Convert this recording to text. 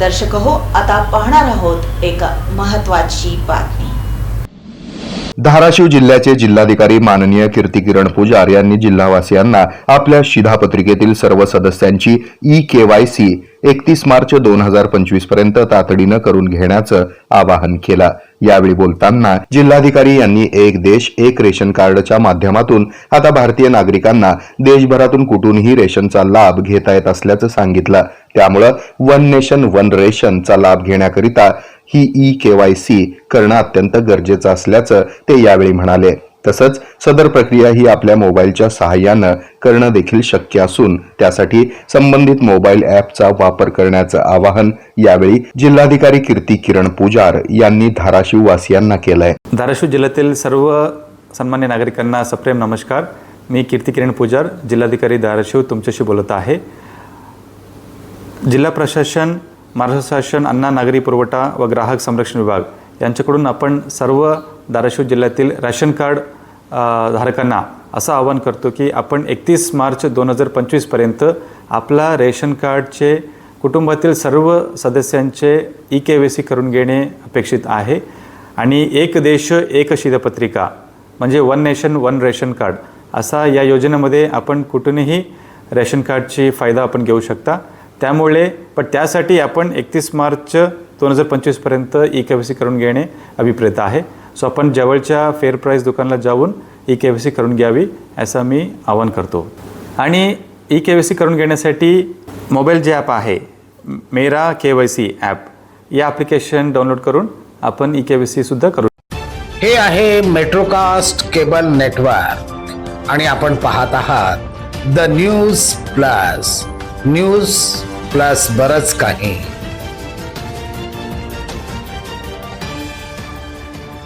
दर्शक हो आता पाहणार आहोत एक महत्वाची बातमी. धाराशिव जिल्ह्याचे जिल्हाधिकारी माननीय कीर्तिकिरण पुजार यांनी जिल्हावासियांना आपल्या शिधापत्रिकेतील सर्व सदस्यांची ई केवायसी एकतीस मार्च दोन हजार पंचवीसपर्यंत तातडीनं करून घेण्याचं आवाहन केलं. यावेळी बोलताना जिल्हाधिकारी यांनी एक देश एक रेशन कार्डच्या माध्यमातून आता भारतीय नागरिकांना देशभरातून कुठूनही रेशनचा लाभ घेता येत असल्याचं सांगितलं. त्यामुळं वन नेशन वन रेशनचा लाभ घेण्याकरिता ही ई केवायसी करणं अत्यंत गरजेचं असल्याचं ते यावेळी म्हणाले. तसंच सदर प्रक्रिया ही आपल्या मोबाईलच्या सहाय्यानं करणं देखील शक्य असून त्यासाठी संबंधित मोबाईल ॲपचा वापर करण्याचं आवाहन यावेळी जिल्हाधिकारी कीर्ती किरण पुजार यांनी धाराशिव वासियांना केलंय. धाराशिव जिल्ह्यातील सर्व सन्मान्य नागरिकांना सप्रेम नमस्कार. मी कीर्ती किरण पुजार जिल्हाधिकारी धाराशिव तुमच्याशी बोलत आहे. जिल्हा प्रशासन महाराष्ट्र शासन अन्न नागरी पुरवठा व ग्राहक संरक्षण विभाग यांच्याकडून आपण सर्व धाराशिव जिल्ह्यातील रॅशन कार्ड धारकांना असं आवाहन करतो की आपण एकतीस मार्च दोन हजार पंचवीसपर्यंत आपला रेशन कार्डचे कुटुंबातील सर्व सदस्यांचे ई के व्ही सी करून घेणे अपेक्षित आहे. आणि एक देश एक शिधपत्रिका म्हणजे one nation one ration card असा या योजनेमध्ये आपण कुठूनही रेशन कार्डची फायदा आपण घेऊ शकता. त्यामुळे पण त्यासाठी आपण एकतीस मार्च दोन हजार पंचवीसपर्यंत ई के व्ही सी करून घेणे अभिप्रेत आहे. सो आपण जवळच्या फेअर प्राईस दुकानाला जाऊन ई के व्ही सी करून घ्यावी असं मी आवाहन करतो. आणि ई के व्ही सी करून घेण्यासाठी मोबाईल जे ॲप आहे Mera K Y C app या ॲप्लिकेशन डाउनलोड करून आपण ई के व्ही सीसुद्धा करू हे आहे मेट्रोकास्ट केबल नेटवर्क आणि आपण पाहत आहात the news plus news plus बरंच काही.